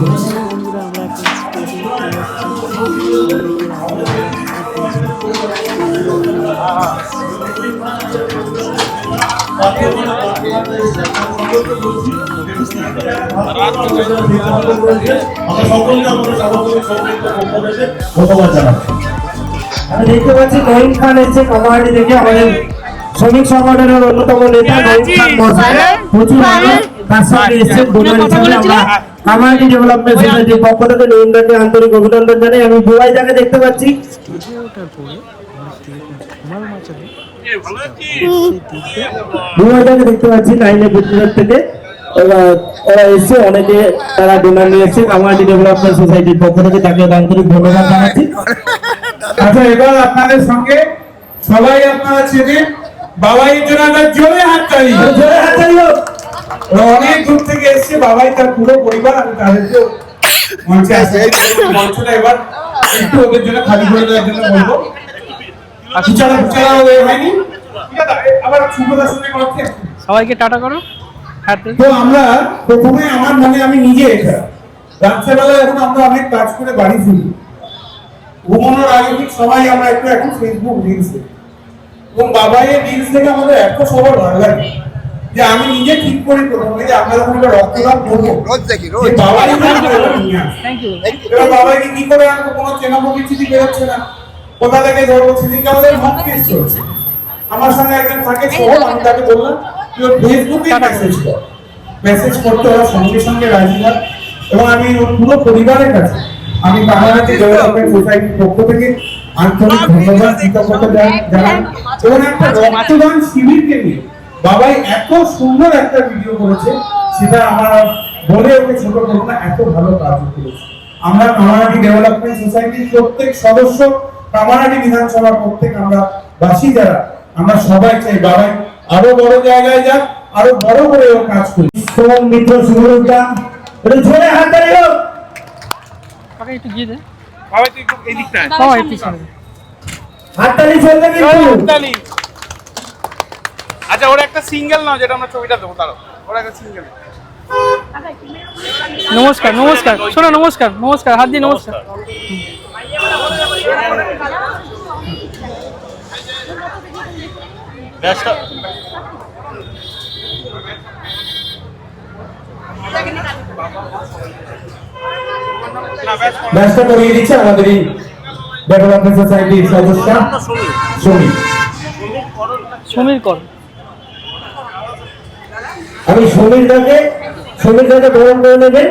বন্ধুরা আমরা এখন আমি দেখতে পাচ্ছি নঈম খান এসছে কামাহাটি থেকে আমাদের শ্রমিক সংগঠনের অন্যতম নেতা নঈম খান মহাশয় প্রচুর তার সঙ্গে এসছেন বোনার হিসাবে আমরা কামাহাটি ডেভেলপমেন্ট সোসাইটির পক্ষ থেকে নঈমদাকে আন্তরিক অভিনন্দন জানাই আমি দুবাই জায়গা দেখতে পাচ্ছি। আমার দেখতে পাচ্ছি লাইনে গুজরাট থেকে। ওরা- এসছে অনেকে তারা ডোনার নিয়ে এসছে কামাহাটি ডেভেলপমেন্ট সোসাইটির পক্ষ থেকে তাকে আন্তরিক ধন্যবাদ জানাচ্ছি। আচ্ছা এবার আপনাদের সঙ্গে সবাই আপনারা চেনেন বাবাই আমরা জোরে হাত তালি জোরে হাততালি হোক। অনেক দূর থেকে এসেছে বাবাই তার পুরো পরিবার আমি তাদেরকে মঞ্চে আসে মঞ্চটা এবার একটু ওদের জন্য খালি করে দেওয়ার জন্য বলব। বিচারা বিচারা হয়ে হয়নি। আবার সঙ্গে সবাইকে টাটা করো। তো আমরা প্রথমে আমার মনে আমি নিজে এটা। রাত্রেবেলা এখন আমরা অনেক কাজ করে বাড়ি ফিরি। ঘুমানোর আগে ঠিক সবাই আমরা একটু এখন ফেসবুক রিলস এবং বাবাই রিলস দেখে আমাদের এত সবার ভালো লাগে। যে আমি নিজে ঠিক করি প্রথমে যে রক্তদান করব। রোজ দেখি রোজ। বাবাই এবার বাবাইকে কি করে আনব কোনো চেনা পরিচিতি বেরোচ্ছে না? কোথা থেকে ধরবো আমাদের টেস্ট চলছে। আমার সঙ্গে একজন থাকে আমি তাকে বললাম তুই ওর ফেসবুকে মেসেজ কর। মেসেজ করতে ওরা সঙ্গে সঙ্গে রাজি হয় এবং আমি ওর পুরো পরিবারের কাছে আমি বাংলাদেশ ডেভেলপমেন্ট সোসাইটির পক্ষ থেকে আন্তরিক ধন্যবাদ কৃতজ্ঞতা জানাই। এবং একটা রক্তদান শিবিরকে নিয়ে বাবাই এত সুন্দর একটা ভিডিও করেছে সেটা আমার বলে ওকে ছোট করব না এত ভালো কাজ করেছে আমরা কামারাটি ডেভেলপমেন্ট সোসাইটির প্রত্যেক সদস্য কামারাটি বিধানসভার প্রত্যেক আমরা বাসী যারা আমরা সবাই চাই বাবাই আরও বড় জায়গায় যাক আরও বড় করে ও কাজ করি সোম মিত্র শুভরূপটা একটু জোরে হাততালি হোক। কাকা একটু গিয়ে দে বাবাই তুই একটু এদিকটা আয়। বাবা একটু সামনে দে। হাততালি চলবে কিন্তু তালি আচ্ছা ওরা একটা সিঙ্গেল নাও যেটা আমরা ছবিটা দেবো তারও ওরা একটা সিঙ্গেল নমস্কার নমস্কার। শোনো নমস্কার নমস্কার হাত দিয়ে নমস্কার। ব্যস্ত করিয়ে দিচ্ছে আমাদের এই ডেভেলপমেন্ট সোসাইটির সদস্য শ্রমিক সমীর কর। আমি সমীরদাকে সমীরদাকে গ্রহণ করে নেবে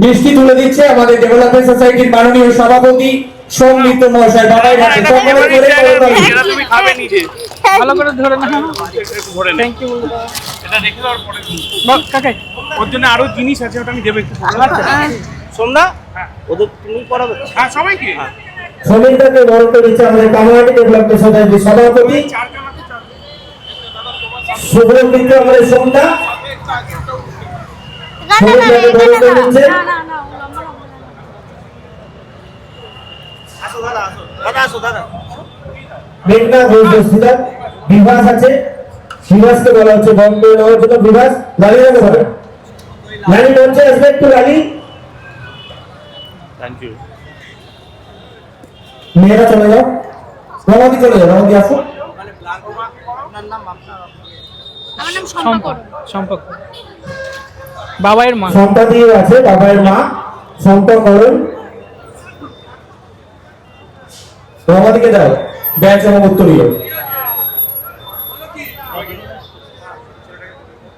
মিষ্টি তুলে দিচ্ছে আমাদের ডেভেলপমেন্ট সোসাইটির মাননীয় সভাপতি সোম মিত্র মহাশয় বাবাই সকলে করে তুমি খাবে নিজে ভালো করে ধরে না ধরে থ্যাংক ইউ এটা রেখে পরে কাকাই। ওর জন্য আরও জিনিস আছে ওটা আমি দেবো একটু। সন্ধ্যা ওদের তুমি করাবে হ্যাঁ সবাইকে? সমীরদাকে গ্রহণ করে দিচ্ছে আমাদের ডেভেলপমেন্ট সোসাইটির সভাপতি চারজন আছে চারজন সুব্রত মিত্র আমাদের সোমদা সমীরদাকে গ্রহণ করে দিচ্ছে আসো দাদা আসো দাদা আসো। দাদা মেঘনা ঘোষ দস্তিদার বিভাস আছে। বিভাসকে বলা হচ্ছে বন্ধ নেওয়ার জন্য বিভাস। লালি যাবে হবে লালি মঞ্চে আসবে একটু লালি। থ্যাংক ইউ মেয়েরা চলে যাও। রমাদি চলে যাও রমাদি আসো। সম্পর্ক। সম্পর্ক। বাবাইয়ের মা। সম্পাদিও আছে বাবার মা। সম্পর্করণ রমাদিকে দাও ব্যাচ এবং উত্তরীয়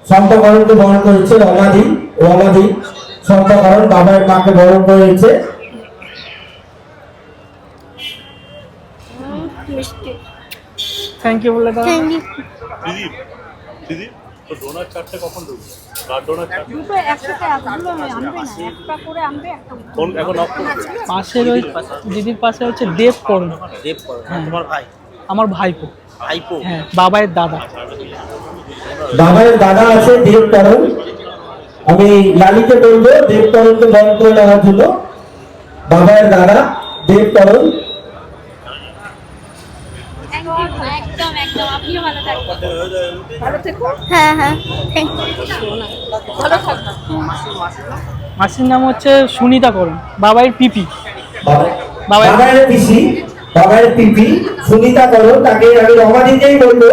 সম্পর্করণকে বরণ করেছে রমাদি রমাদি। সম্পর্করণ বাবার মাকে বরণ করে দিচ্ছে। থ্যাংক ইউ বলে দাও। দিদি তো ডোনার চারটে কখন ঢুকবে? কার ডোনার চারটে? দুটো একসাথে আনবে না একটা করে আনবে একটা কোন এখন পাশে ওই দিদির পাশে হচ্ছে দেব করণ। দেব করো তোমার ভাই? আমার ভাইপো। ভাইপো? হ্যাঁ বাবাইয়ের দাদা। বাবার দাদা আছে দেবতরণ আমি লালিকে বলব দেবতরণকে বরণ করে নেওয়ার জন্য। বাবার দাদা দেবতরণ একদম একদম ভালো থাকো ভালো থেকো। হ্যাঁ হ্যাঁ ভালো মাসির নাম হচ্ছে সুনিতা করুন বাবাইয়ের পিপি। বাবা- বাবা- বাবার পিসি বাবার পিপি সুনিতা করণ তাকে আমি রমাদিকেই বলব।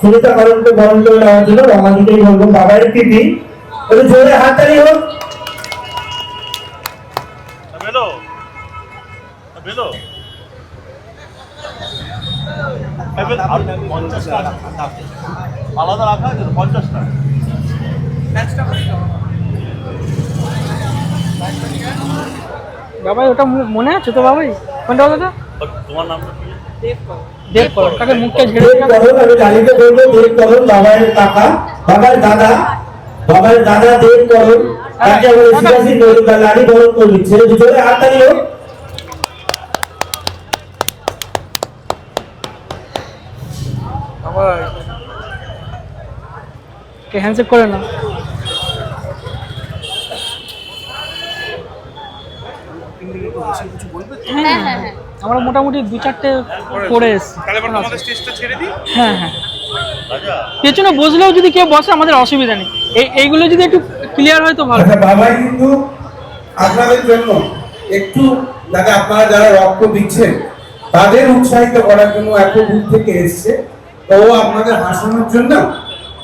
সুনিতা করণকে বরণ করে নেওয়ার জন্য রমাদিকেই বলব বাবার পিপি। জোরে হাততালি হোক। আলাদা রাখা আছে তো, পঞ্চাশটা বাবাই ওটা মনে আছে তো বাবাই? কোনটা বলো তোমার নামটা কি? দেব করো তাকে মুখটা ঝেড়ে দেব করণ বলব দেব করণ বাবার কাকা বাবার দাদা বাবার দাদা দেব করণ তাকে আমরা শিবাসী লালি বরণ করে দিচ্ছে একটু জোরে হাততালি হ্যান্ডশেক করে না হ্যাঁ হ্যাঁ হ্যাঁ। আমরা মোটামুটি দু চারটে করে এসছি। হ্যাঁ হ্যাঁ। পেছনে বসলেও যদি কেউ বসে আমাদের অসুবিধা নেই। এই এইগুলো যদি একটু ক্লিয়ার হয় তো ভালো। আচ্ছা বাবাই কিন্তু আপনাদের জন্য একটু যাতে আপনারা যারা রক্ত দিচ্ছেন তাদের উৎসাহিত করার জন্য এত দূর থেকে এসছে। তো ও আপনাদের হাসানোর জন্য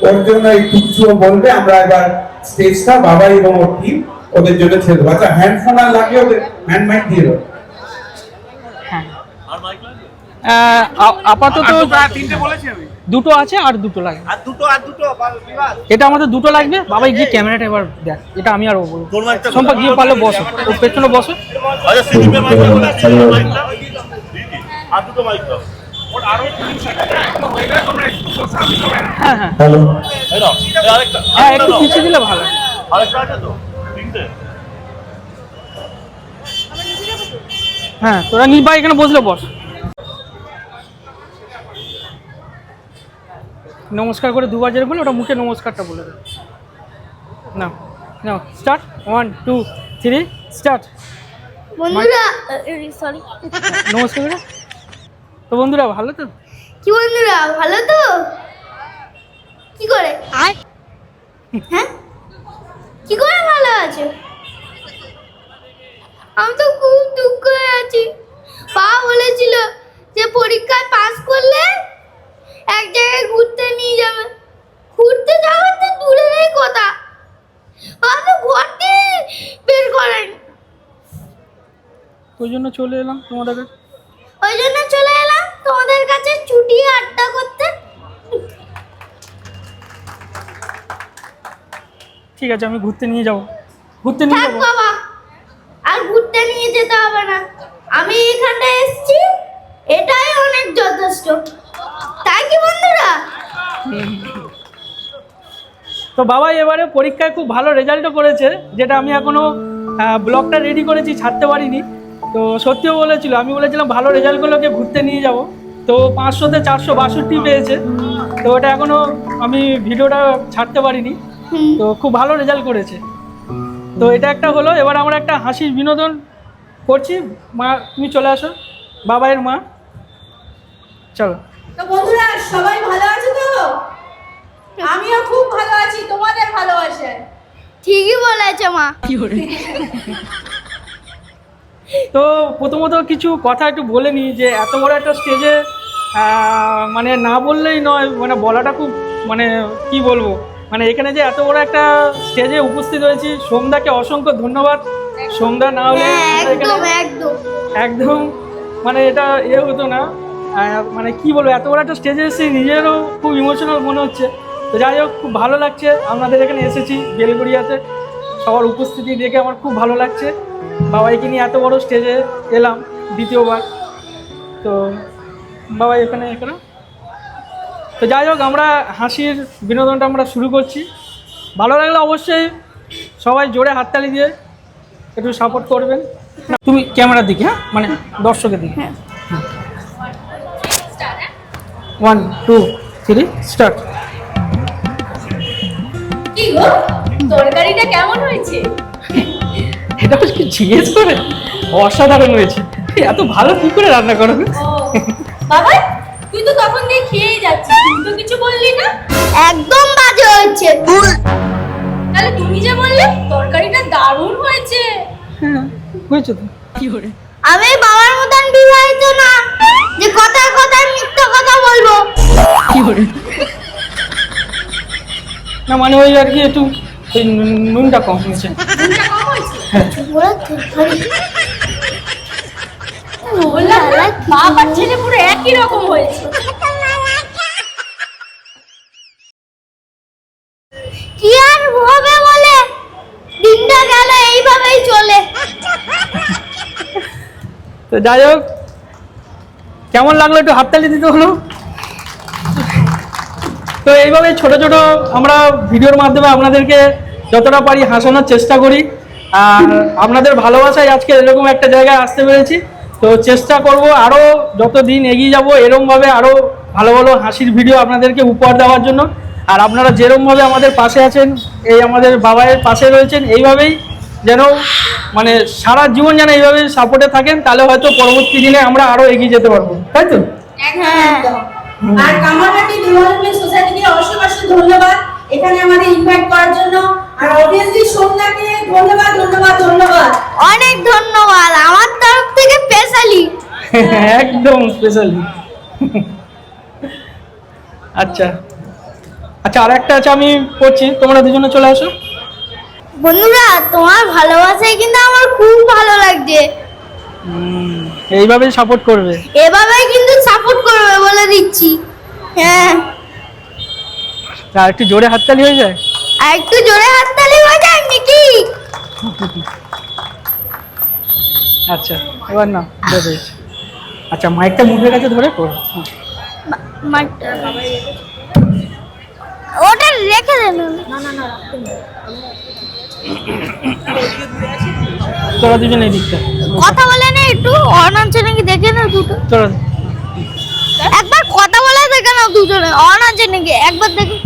ওর জন্য একটু কিছু বলবে আমরা এবার স্টেজটা বাবাই এবং ওর টিম ওদের জন্য ছেড়ে দেবো আচ্ছা হ্যান্ডফোন আর লাগিয়ে ওদের হ্যান্ড মাইক দিয়ে দেবো হ্যাঁ। আর আপাতত তিনটে দুটো আছে আর দুটো লাগে। আর দুটো আর দুটো এটা আমাদের দুটো লাগবে। বাবাই গিয়ে ক্যামেরাটা এবার দেখ এটা আমি আর ও বলব। সম্পা গিয়ে পারলে বসো ও পেছনে বসো। আচ্ছা আর দুটো মাইক দাও। হ্যালো। হ্যাঁ একটু পিছিয়ে দিলে ভালো আরেকটা আছে তো তিনটে। হ্যাঁ তোরা এখানে বসলে বস। নমস্কার করে দুবার যেটা বলে ওটা মুখে নমস্কারটা বলে দে না না start one two three start নমস্কার করে। তো বন্ধুরা ভালো তো? কি বন্ধুরা ভালো তো? কি করে? আয়। হ্যাঁ? কি করে ভালো আছে? আমি তো খুব দুঃখ হয়ে আছি। পা বলেছিল যে পরীক্ষায় পাস করলে এক জায়গায় ঘুরতে নিয়ে যাবে। ঘুরতে যাওয়ার তো দূরেরই কথা। তো ঘরতে বের করেন। ওই জন্য চলে এলাম তোমাদের ওই জন্য চলে এলাম তোমাদের কাছে ছুটি আড্ডা করতে। ঠিক আছে আমি ঘুরতে নিয়ে যাব। ঘুরতে নিয়ে যাব। বাবা আর ঘুরতে নিয়ে যেতে হবে না। আমি এখানটা এসেছি এটাই অনেক যথেষ্ট। তাই কি বন্ধুরা? তো বাবা এবারে পরীক্ষায় খুব ভালো রেজাল্টও করেছে যেটা আমি এখনও ব্লগটা রেডি করেছি ছাড়তে পারিনি। তো সত্যিও বলেছিল আমি বলেছিলাম ভালো রেজাল্ট করলে ওকে ঘুরতে নিয়ে যাব। তো পাঁচশোতে চারশো বাষট্টি পেয়েছে। তো ওটা এখনও আমি ভিডিওটা ছাড়তে পারিনি। তো খুব ভালো রেজাল্ট করেছে। তো এটা একটা হলো এবার আমরা একটা হাসির বিনোদন করছি। মা তুমি চলে আসো। বাবাইয়ের মা। চলো। তো বন্ধুরা সবাই ভালো আছে তো? আমিও খুব ভালো আছি তোমাদের ভালোবাসায়। ঠিকই বলেছে মা। তো প্রথমত কিছু কথা একটু বলে নিই যে এত বড় একটা স্টেজে মানে না বললেই নয় মানে বলাটা খুব মানে কি বলব? মানে এখানে যে এত বড় একটা স্টেজে উপস্থিত হয়েছি সোমদাকে অসংখ্য ধন্যবাদ। সোমদা না হলে হ্যাঁ একদম মানে এটা এ হতো না। মানে কি বলব এত বড় একটা স্টেজে এসে নিজেরও খুব ইমোশনাল মনে হচ্ছে। তো যাই হোক খুব ভালো লাগছে। আপনাদের এখানে এসেছি বেলগড়িয়াতে। সবার উপস্থিতি দেখে আমার খুব ভালো লাগছে। বাবাইকে নিয়ে এত বড় স্টেজে এলাম দ্বিতীয়বার। তো বাবাই এখানে এখানে। তো যাই হোক আমরা হাসির বিনোদনটা আমরা শুরু করছি। ভালো লাগলে অবশ্যই সবাই জোরে হাততালি দিয়ে একটু সাপোর্ট করবেন। তুমি ক্যামেরার দিকে হ্যাঁ? মানে দর্শকের দিকে। হ্যাঁ। ওয়ান টু থ্রি স্টার্ট তরকারিটা কেমন হয়েছে? এটা কি জিজ্ঞেস করে? অসাধারণ হয়েছে। এত ভালো কি করে রান্না করো? বাবা তুই তো তখন দিয়ে খেয়েই যাচ্ছিস তুই তো কিছু বললি না? একদম বাজে হয়েছে। তাহলে তুমি যে বললে তরকারিটা দারুণ হয়েছে। হ্যাঁ বুঝছ তো। আমি বাবার মতন বিবাহিত না যে কথায় কথায় মিথ্যা কথা বলব। কি করে? না মানে ওই আর কি একটু নুনটা কম হয়েছে। বাপ আর ছেলে পুরো একই রকম হয়েছে। কি আর হবে বলে? দিনটা গেল এইভাবেই চলে। তো যাই হোক কেমন লাগল একটু হাততালি দিতে হলো তো এইভাবে ছোট ছোট আমরা ভিডিওর মাধ্যমে আপনাদেরকে যতটা পারি হাসানোর চেষ্টা করি। আর আপনাদের ভালোবাসায় আজকে এরকম একটা জায়গায় আসতে পেরেছি। তো চেষ্টা করব আরও যত দিন এগিয়ে যাব, এরমভাবে আরও ভালো ভালো হাসির ভিডিও আপনাদেরকে উপহার দেওয়ার জন্য। আর আপনারা যেরমভাবে আমাদের পাশে আছেন, এই আমাদের বাবাইয়ের পাশে রয়েছেন, এইভাবেই যেন মানে সারা জীবন যেন এইভাবে সাপোর্টে থাকেন, তাহলে হয়তো পরবর্তী দিনে আমরা আরও এগিয়ে যেতে পারব। তাই তো? একদম। আর কামারহাটি ডেভেলপমেন্ট সোসাইটিকে অসংখ্য অসংখ্য ধন্যবাদ। এখানে আমাদের ইনভাইট করার জন্য। আর অবভিয়াসলি সন্ধ্যাকে ধন্যবাদ ধন্যবাদ ধন্যবাদ। অনেক ধন্যবাদ। আমার তরফ থেকে স্পেশালি একদম স্পেশালি আচ্ছা। আচ্ছা আর একটা আছে আমি করছি। তোমরা দুজনে চলে আসো। বন্ধুরা তোমার ভালোবাসায় কিন্তু আমার খুব ভালো লাগছে। হুম, এইভাবেই সাপোর্ট করবে। এভাবেই কিন্তু সাপোর্ট করবে বলে দিচ্ছি। হ্যাঁ। আর একটু জোরে হাততালি হয়ে যায়? আর একটু জোরে হাততালি হয়ে যায় নাকি? আচ্ছা এবার না পেরেছি। আচ্ছা মাইকটা মুখের কাছে ধরে করো হুম। ওটা রেখে দেন তোরা দুজন এই দিকটা। কথা বলে না একটু অন আছে নাকি দেখে না দুটো। তোরা। একবার কথা বলে দেখে না দুজনে অন আছে নাকি একবার দেখে।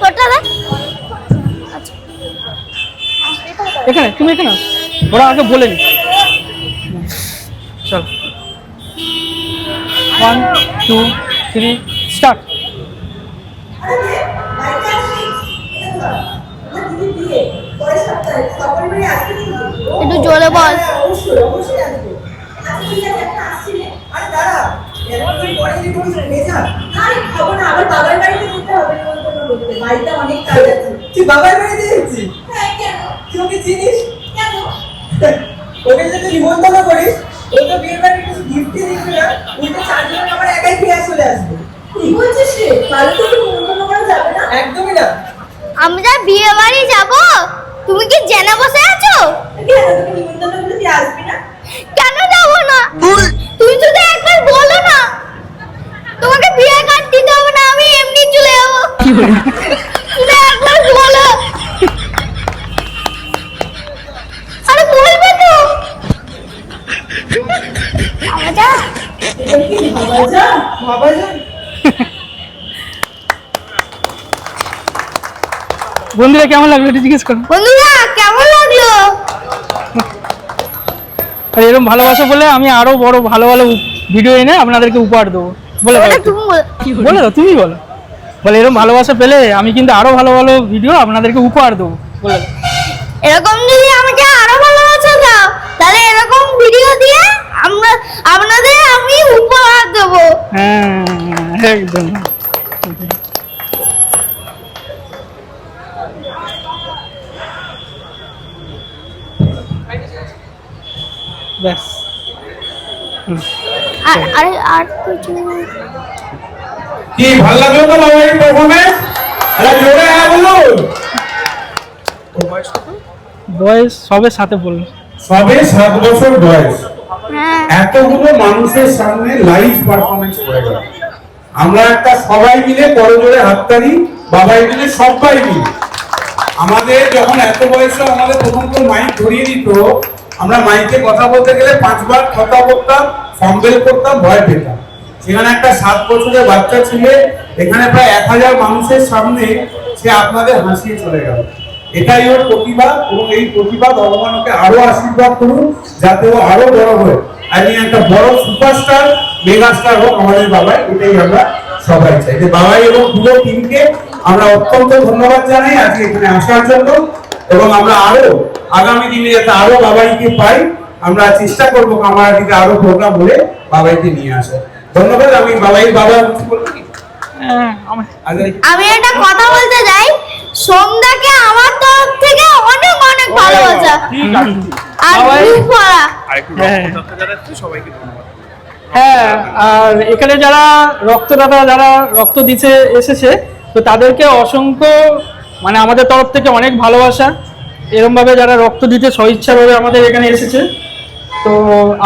তোরটা দেখ এখানে তুমি এখানে আসো। ওরা আগে বলে নি। চল। ওয়ান টু থ্রি স্টার্ট একটু জোরে বল। তুই বাবার বাড়িতে তুই ওকে চিনিস? ওকে যদি নিমন্ত্রণ করিস ওই তো বিয়ের বাড়ি কিছু গিফট দিয়ে না উল্টো চারজন আমার একাই ফিরে চলে আসবে। কি বলছিস রে? তাহলে তো নিমন্ত্রণ করা যাবে না। একদমই না। আমরা বিয়ে বাড়ি যাব? তুমি কি জেনে বসে আছো? কেন যাব না? তুমি শুধু একবার বলো না। তোমাকে বিয়ে কার্ড দিতে হবে না আমি এমনি চলে যাব। একবার বলো। আরে বলবে তো। বাবা যা। বাবা যা। বন্ধুরা কেমন লাগল একটু জিজ্ঞেস করো। বন্ধুরা কেমন লাগল? আর এরকম ভালোবাসা বলে আমি আরও বড় ভালো ভালো ভিডিও এনে আপনাদেরকে উপহার দেবো। বলে বলো। বলে দাও তুমি বলো। বলে এরকম ভালোবাসা পেলে আমি কিন্তু আরও ভালো ভালো ভিডিও আপনাদেরকে উপহার দেবো। বলে এরকম যদি আমাকে আরও ভালোবাসা দাও তাহলে এরকম ভিডিও দিয়ে আমরা আপনাদের আমি উপহার দেবো। হ্যাঁ একদম। ব্যাস। আর আরে আর কিছু? কি ভালো লাগল তো বাবা এই পারফরমেন্স আরে জোরে হ্যাঁ বলুন। বয়স সবে সাথে বলল সবে সাত বছর বয়স। হ্যাঁ। এতগুলো মানুষের সামনে লাইভ পারফরমেন্স করে গেল। আমরা একটা সবাই মিলে বড় জোরে হাততালি বাবাই মিলে সবাই মিলে। আমাদের যখন এত বয়সে আমাদের প্রথম তো মাইক ধরিয়ে দিত আমরা মাইকে কথা বলতে গেলে পাঁচবার কথা বলতাম ফম্বেল করতাম, ভয় পেতাম। সেখানে একটা সাত বছরের বাচ্চা ছেলে, এখানে প্রায় এক হাজার মানুষের সামনে সে আপনাদের হাসিয়ে চলে গেল। এটাই ওর প্রতিভা এবং এই প্রতিভা ভগবান ওকে আরও আশীর্বাদ করুন, যাতে ও আরও বড় হয়। আমি একটা বড় সুপারস্টার মেগাস্টার হোক আমাদের বাবাই, এটাই আমরা সবাই চাই। বাবাই এবং পুরো টিমকে আমরা অত্যন্ত ধন্যবাদ জানাই আজকে এখানে আসার জন্য। এবং আমরা আরও আগামী দিনে যাতে আরও বাবাইকে পাই আমরা চেষ্টা করব কামারাটিতে আরও প্রোগ্রাম হলে বাবাইকে নিয়ে আসা ধন্যবাদ আমি বাবাই বাবা আমি একটা কথা বলতে যাই সোমদাকে আমার তরফ থেকে অনেক অনেক ভালোবাসা। আর হ্যাঁ। সবাইকে ধন্যবাদ। হ্যাঁ আর এখানে যারা রক্তদাতা যারা রক্ত দিতে এসেছে তো তাদেরকে অসংখ্য মানে আমাদের তরফ থেকে অনেক ভালোবাসা। এরমভাবে যারা রক্ত দিতে স্বইচ্ছাভাবে আমাদের এখানে এসেছে তো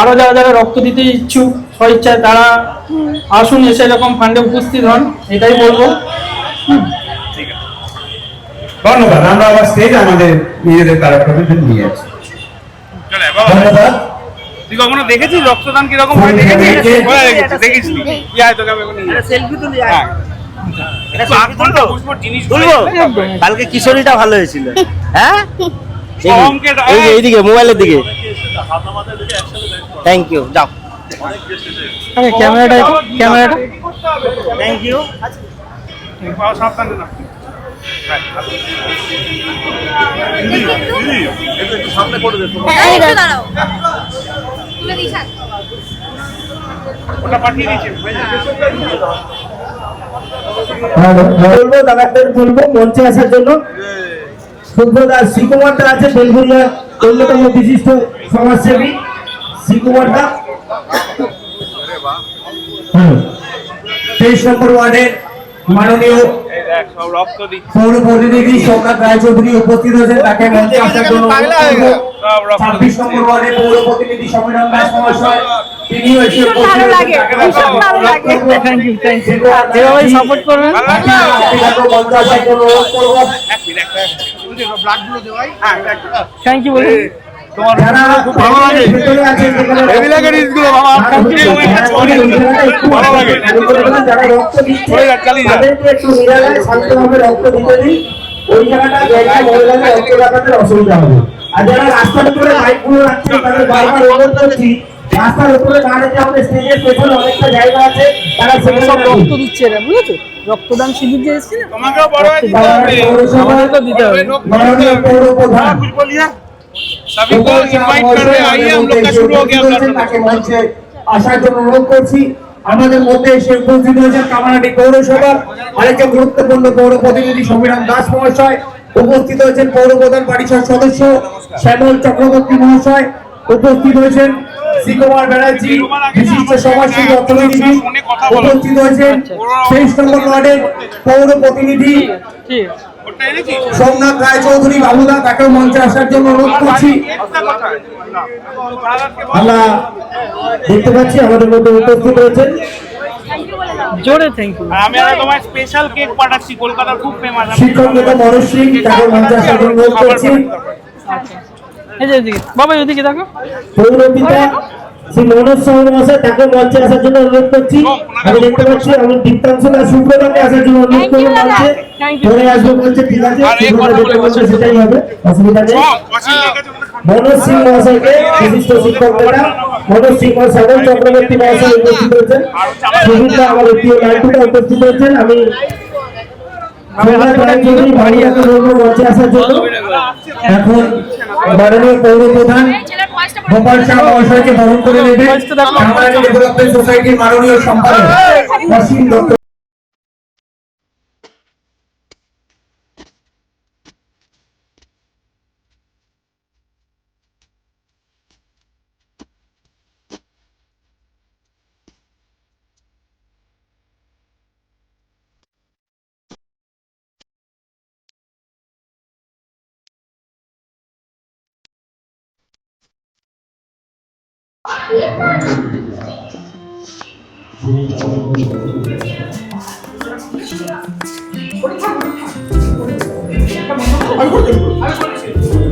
আরও যারা যারা রক্ত দিতে ইচ্ছুক স্বইচ্ছায় তারা আসুন এসে এরকম ফান্ডে উপস্থিত হন এটাই বলব। ধন্যবাদ আমরা আবার স্টেজ আমাদের নিজেদের কারাক্রমে নিয়ে যাচ্ছি চলে ধন্যবাদ। তুই কখনো দেখেছিস রক্তদান কীরকম হয়? দেখেছিস? দেখেছিস। তোকে আমি নিয়ে যাচ্ছি। সেলফি তুলি কালকে কিশোরীটা ভালো হয়েছিল। হ্যাঁ? এইদিকে মোবাইলের দিকে। থ্যাংক ইউ যাও। আরে ক্যামেরাটা ক্যামেরাটা। Thank you. ওটা পাঠিয়ে দিয়েছি? বলব দাদাদের বলব, মঞ্চে আসার জন্য সুব্রদাস শ্রীকুমার দা আছে বেলগুড়িয়া, অন্যতম বিশিষ্ট সমাজসেবী শ্রীকুমার দা। তেইশ নম্বর ওয়ার্ডের মাননীয় পৌর প্রতিনিধি সোমনাথ রায়চৌধুরী উপস্থিত হয়েছেন তাকে মঞ্চে আসার জন্য ছাব্বিশ নম্বর ওয়ার্ডের পৌর প্রতিনিধি সমীরণ দাস মহাশয় তিনিও এসে থ্যাংক ইউ খুব ভালো লাগে। বাবা ভালো লাগে। চালিয়ে রক্ত দিতে ওই জায়গাটা জায়গায় মহিলাদের রক্ত অসুবিধা হবে। আর যারা রাস্তার উপরে বাইকগুলো রাখছেন তাদের বারবার অনুরোধ করছি রাস্তার উপরে না আমাদের স্টেজের পেছনে অনেকটা জায়গা আছে তারা সেখানে রক্ত দিচ্ছে এরা বুঝেছ? রক্তদান শিবির যে এসেছে না তোমাকেও বড় হয়ে দিতে হবে। তো দিতে হবে। মাননীয় পৌর প্রধান कुछ बोलिए सभी को इनवाइट कर रहे हैं आइए हम लोग का शुरू हो गया রয়েছেন, তাকে মঞ্চে আসার জন্য অনুরোধ করছি আমাদের মধ্যে এসে উপস্থিত হয়েছেন কামারাটি পৌরসভার আরেকজন গুরুত্বপূর্ণ পৌর প্রতিনিধি সমীরণ দাস মহাশয় উপস্থিত হয়েছেন পৌর প্রধান পরিষদ সদস্য শ্যামল চক্রবর্তী মহাশয় উপস্থিত হয়েছেন শ্রীকুমার ব্যানার্জি বিশিষ্ট সমাজসেবী অর্থনীতিবিদ উপস্থিত হয়েছেন তেইশ নম্বর ওয়ার্ডের পৌর প্রতিনিধি সোমনাথ রায় চৌধুরী বাবুদা তাকেও মঞ্চে আসার জন্য অনুরোধ করছি। আমরা দেখতে পাচ্ছি আমাদের মধ্যে উপস্থিত রয়েছেন। জোরে থ্যাংক ইউ আমি আর তোমার স্পেশাল কেক পাঠাচ্ছি কলকাতার খুব ফেমাস শিক্ষক নেতা মনোজ সিং তাকে মঞ্চে আসার জন্য অনুরোধ করছি। এই যে এদিকে বাবা এদিকে দেখো। পৌরপিতা শ্রী মনোজ সাহা মহাশয় তাকে মঞ্চে আসার জন্য অনুরোধ করছি। আমি দেখতে পাচ্ছি আমি দীপ্তাংশ দাস সুব্রতাকে আসার জন্য অনুরোধ করব মঞ্চে। পরে আসব বলছে ঠিক আছে? সেটাই হবে অসুবিধা নেই। মনোজ সিং মহাশয়কে বিশিষ্ট শিক্ষক নেতা মনোজ সিং শ্যামল চক্রবর্তী মহাশয় উপস্থিত হয়েছেন। সুবিধা আমার প্রিয় নায়কুটা উপস্থিত হয়েছেন। আমি রায় চৌধুরী মঞ্চে আসার জন্য। এখন মাননীয় পৌর প্রধান গোপাল শাহ মহাশয়কে বরণ করে নেবে সোসাইটির মাননীয় সম্পাদক 아이고, 아이고, 아이고.